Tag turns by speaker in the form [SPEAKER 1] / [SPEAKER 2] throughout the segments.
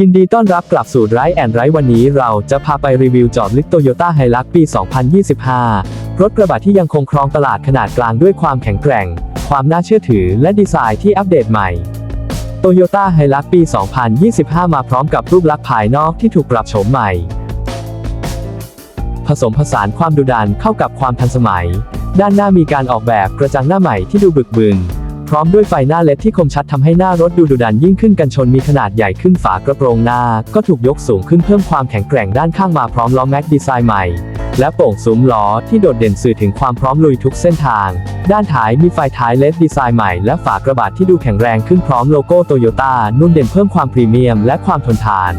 [SPEAKER 1] ยินดีต้อนรับกลับสู่ไรแอนไรวันนี้เราจะพาไปรีวิวจอดลึกโตโยต้าไฮลักปี 2025 รถกระบะที่ยังคงครองตลาดขนาดกลางด้วยความแข็งแกร่ง ความน่าเชื่อถือและดีไซน์ที่อัปเดตใหม่โตโยต้าไฮลักปี 2025 มาพร้อมกับรูปลักษณ์ภายนอกที่ถูกปรับโฉมใหม่ ผสมผสานความดุดันเข้ากับความทันสมัย ด้านหน้ามีการออกแบบกระจังหน้าใหม่ที่ดูบึกบึน ร้อมด้วยไฟหน้าเล็ดที่คมชัดทำให้หน้ารถดูดุดันยิ่งขึ้นกันชนมีขนาดใหญ่ขึ้นฝากระโปรงหน้า ก็ถูกยกสูงขึ้นเพิ่มความแข็งแกร่งด้านข้างมาพร้อมล้อแม็กดีไซน์ใหม่ และโป่งซุ้มล้อที่โดดเด่นสื่อถึงความพร้อมลุยทุกเส้นทาง ด้านท้ายมีไฟท้ายเลดดีไซน์ใหม่และฝากระบะที่ดูแข็งแรงขึ้นพร้อมโลโก้โตโยต้านุ่นเด่นเพิ่มความพรีเมียมและความทนทาน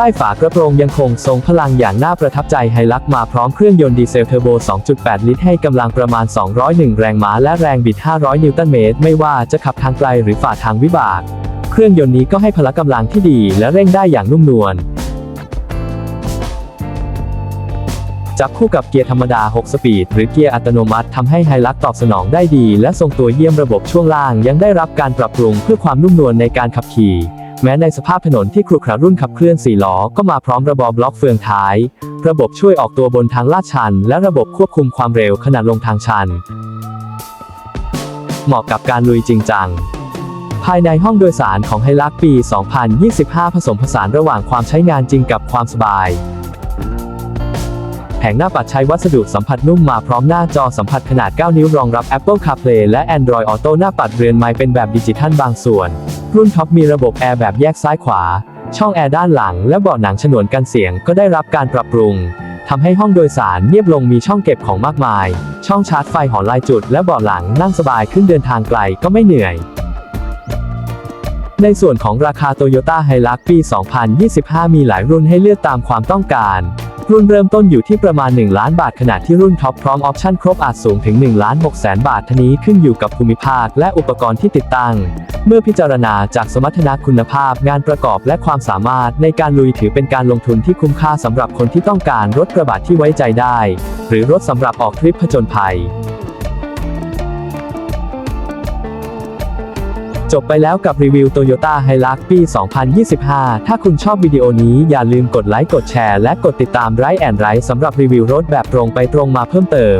[SPEAKER 1] ใต้ฝากระโปรงยังคงทรงพลังอย่างน่าประทับใจไฮลักมาพร้อมเครื่องยนต์ดีเซลเทอร์โบ 2.8 ลิตรให้กำลังประมาณ 201 แรงม้าและแรงบิด 500 นิวตันเมตร ไม่ว่าจะขับทางไกลหรือฝ่าทางวิบาก เครื่องยนต์นี้ก็ให้พละกำลังที่ดีและเร่งได้อย่างนุ่มนวลจับคู่กับเกียร์ธรรมดา 6 สปีด หรือเกียร์อัตโนมัติทำให้ไฮลักตอบสนองได้ดี และทรงตัวเยี่ยมระบบช่วงล่างยังได้รับการปรับปรุงเพื่อความนุ่มนวลในการขับขี่ แม้ในสภาพถนนที่ครุขระรุ่นขับเคลื่อน4ล้อก็มาพร้อมระบอบล็อกเฟืองท้าย ระบบช่วยออกตัวบนทางลาดชัน และระบบควบคุมความเร็วขณะลงทางชัน เหมาะกับการลุยจริงจัง ภายในห้องโดยสารของไฮลักปี 2025 ผสมผสานระหว่างความใช้งานจริงกับความสบาย แผงหน้าปัดใช้วัสดุสัมผัสนุ่มมาพร้อมหน้าจอสัมผัสขนาด 9 นิ้วรองรับ Apple CarPlay และ Android Auto หน้าปัดเรือนไม้เป็นแบบดิจิทัลบางส่วน รุ่นท็อปมีระบบแอร์แบบแยกซ้ายขวา ช่องแอร์ด้านหลัง และเบาะหนังฉนวนกันเสียงก็ได้รับการปรับปรุงทำให้ห้องโดยสารเงียบลงมีช่องเก็บของมากมาย ช่องชาร์จไฟหอลายจุด และเบาะหลังนั่งสบายขึ้นเดินทางไกลก็ไม่เหนื่อย ในส่วนของราคา Toyota Hilux ปี 2025 มีหลายรุ่นให้เลือกตามความต้องการ รุ่นเริ่มต้นอยู่ที่ประมาณ 1 ล้านบาทขณะที่รุ่นท็อปพร้อมออปชั่นครบอาจสูงถึง1ล้าน6แสนบาททนี้ขึ้นอยู่กับภูมิภาคและอุปกรณ์ที่ติดตั้ง เมื่อพิจารณาจากสมรรถนะคุณภาพ งานประกอบและความสามารถในการลุยถือเป็นการลงทุนที่คุ้มค่าสำหรับคนที่ต้องการรถกระบะที่ไว้ใจได้ หรือรถสำหรับออกทริปผจญภัย จบไปแล้วกับรีวิว Toyota Hilux ปี 2025 ถ้าคุณชอบวิดีโอนี้อย่าลืมกดไลค์ กดแชร์ และกดติดตามไรแอนไรสำหรับรีวิวรถแบบตรงไปตรงมาเพิ่มเติม